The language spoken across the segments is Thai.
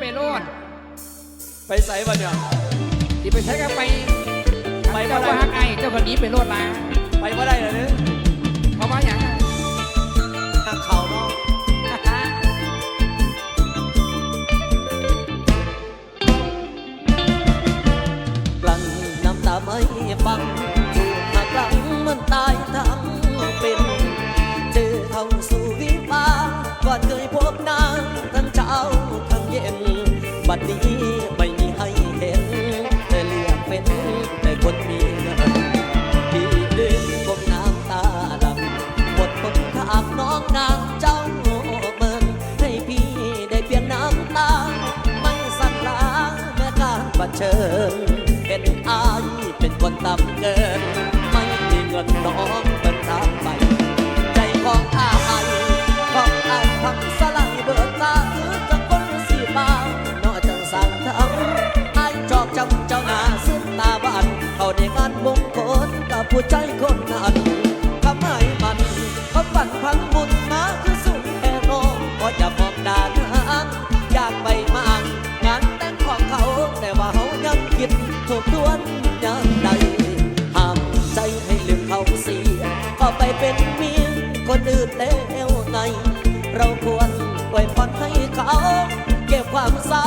ไปโลดไปใส่บ่เนี่ยที่ไปใช้ก็ไปไปเจ้าว่าไงเจ้าคนนี้ไปโลดมาไปว่าได้เหรอเนี่ยเพราะว่าอย่างทางเขาเนะกลั้นน้ำตาไม่ฟังันนี้ไม่มีให้เห็นแต่เลือกเป็นแต่คนมีเงินพี่ดึงกบน้ำตาหลังมดคนขามน้องนางเจ้าเมินให้พี่ได้เปลี่ยนน้ำตา ไม่สักนลางแม้การบัดเชิญเป็นอายเป็นคนต่ำเกิน ไม่มีเงินน้อง ผู้ใจคนนั้นทำไมมันเขาฝันพังบุญมาคือสุดแค่รอก็จะมองดานางอยากไปมาอังงานแต่งของเขาแต่ว่าเขายังคิดทบทวนยังใดห้ามใจให้ลืมเขาเสียก็ไปเป็นเมียคนอื่นแล้วใน เราควรปล่อยผ่อนให้เขา เก็บความเศร้า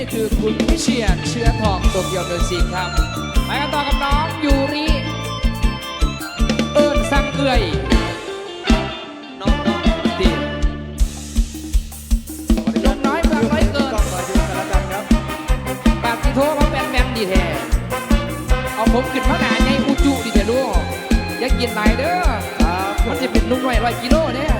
ี่คือคุณพิเชียรเชื้อทองโตเกียวโดยซีนครับไปกันต่อกับน้องยูริเอิญสังเกยน้องน้องตียกน้อยฟังน้อยเกินปากที่โทษเพราะแบนแบนดีแท้เอาผมขึ้นพระนาในอุจุดีแทะลูกอย่ากินหนเด้อมันจะเป็นนุ่มหน่อยร้อยกิโลเนี่ย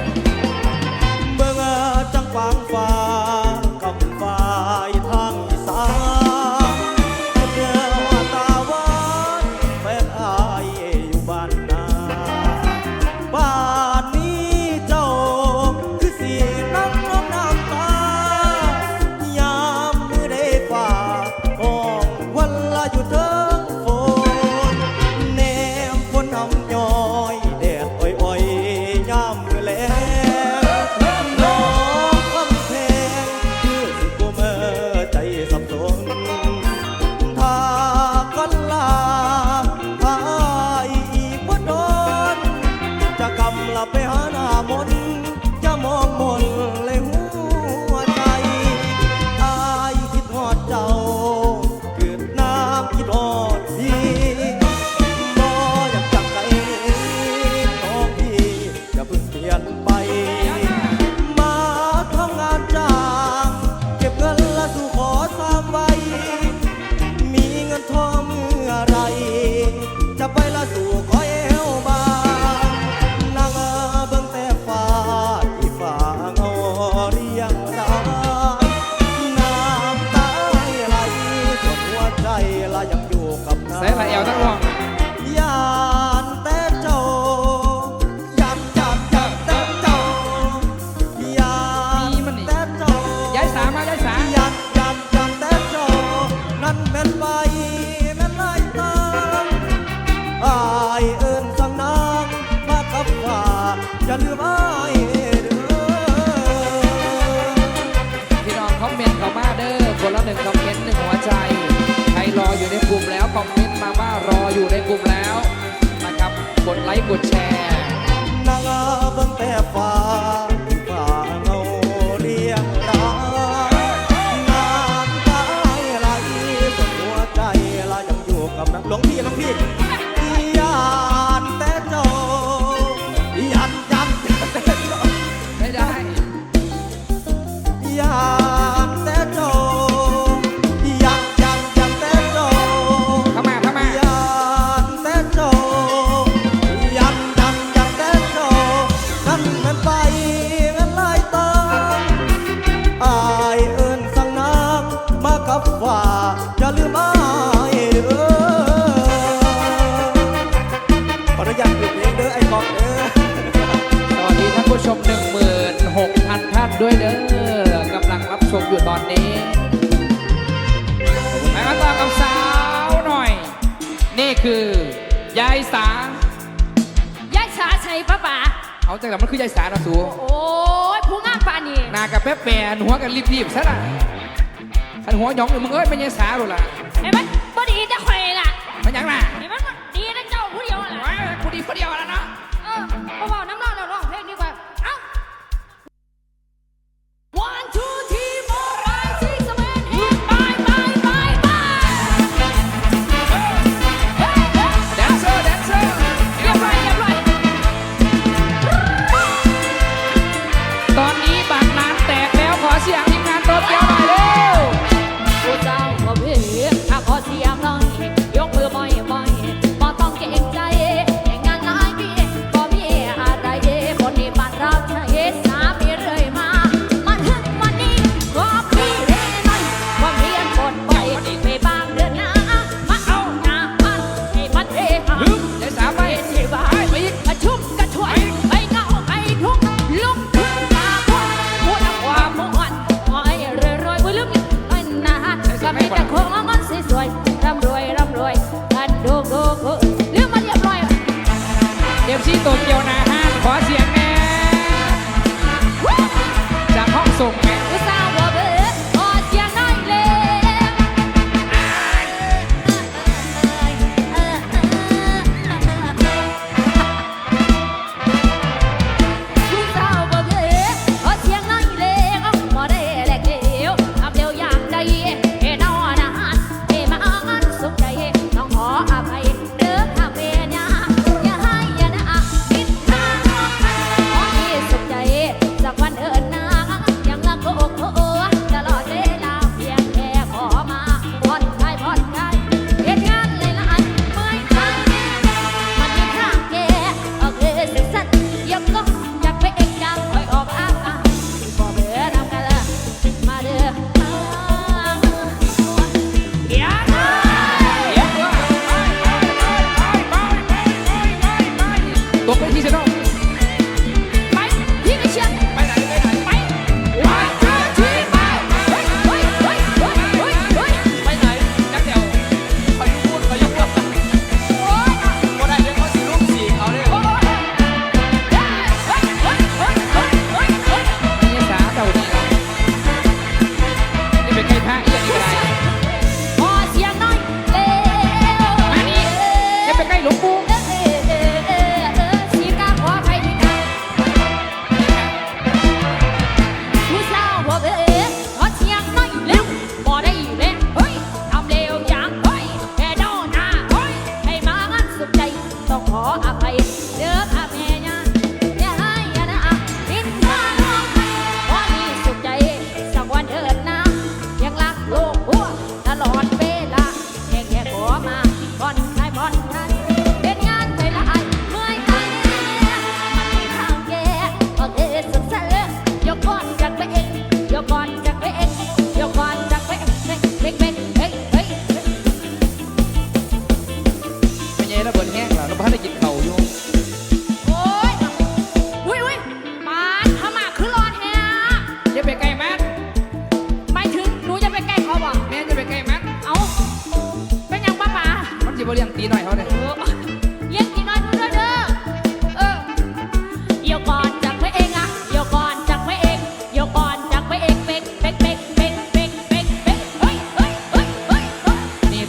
อยู่ในกลุ่มแล้วนะครับ กดไลค์กดแชร์ นางงาบนแต่ฟ้า คือ ยายสา ยายสาใช่ปะป๋าเอาจากไหมันคือยายสาเราะสูโอ้ยผู้งามป่านี่หนากับแป๊ะแปนหัวกันรีบๆซะล่ะขันหัวหยองอยู่มึงเอ้ยเป็นยายสาหรอล่ะเไอ้มันบ่ดีจะแข่อยล่ะมันยังล่ะไอ้มันบ่ดีแต่เจ้าผู้เดียวล่ะ โอ้ยกูดีคนเดียวแล้วเนาะ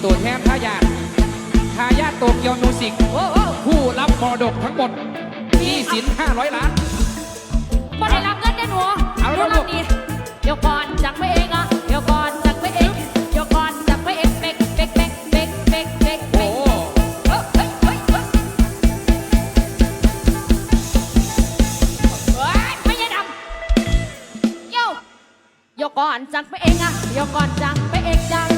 ตัวแทนทายาททายาทโตเกียวมิวสิกผู้รับมอดกทั้งหมดหนี้สิน500 ล้าน บ่ได้รับเงินได้หนูเอาละลูก รับดีเดี๋ยวก่อนจังไม่เองอะเดี๋ยวก่อนจักไม่เองเดี๋ยวก่อนจักไม่เองเบกเบกเบกเบกเบกเบกเบโอ้กเออเฮ้ยเฮ้ยเฮ้ยเฮ้ยไม่ใช่ดำโย่เดี๋ยวก่อนจักไม่เองอะเดี๋ยวก่อนจักไม่เองจัง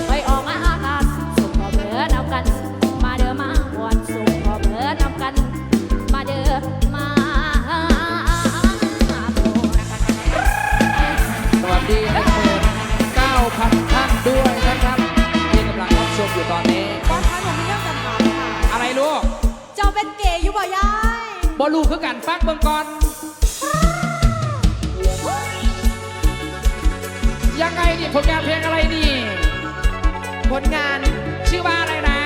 ู่ตอนนี้ตอนคะหนูมีเรื่องจะถามค่ะ อะไรลูกเจ้าเป็นเกย์อยู่บ่ยายบอลูกคือกันฟังเบิ่งก่อน ยังไงดิผลงานเพลงอะไรนี่ ผลงานชื่อว่าอะไรนะ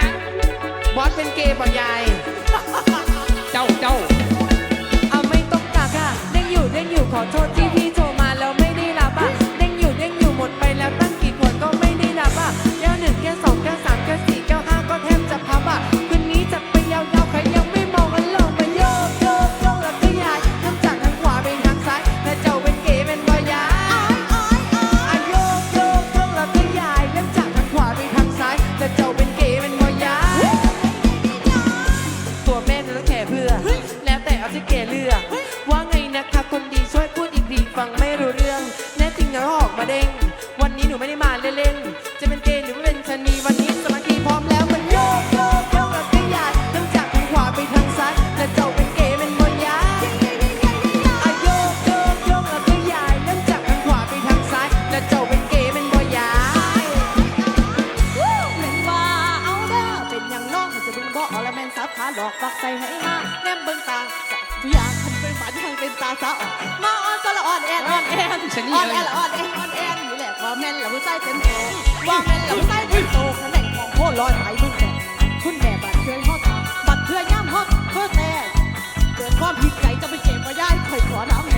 บอสเป็นเกย์บ่ยาย เจ้าเจ้า เอาไม่ต้องกากค่ะเด้งอยู่เด้งอยู่ขอโทษที่พี่ เชนี่อ่อนแอยนออนแอนออนแอนอยู่แหละว่าแม่นแล้วผู้ชาเต็มโตว่าแม่นแล้วผู้ชาเต็มโตคะแนนของโคตรลอยไหลรุ่แม่คุณแม่บัดเคยฮอดบัดเคยย่ำฮอดเพื่อแต่เกิดความผิดใจจะไปเก็บมาย้ายคอยขอน้ำ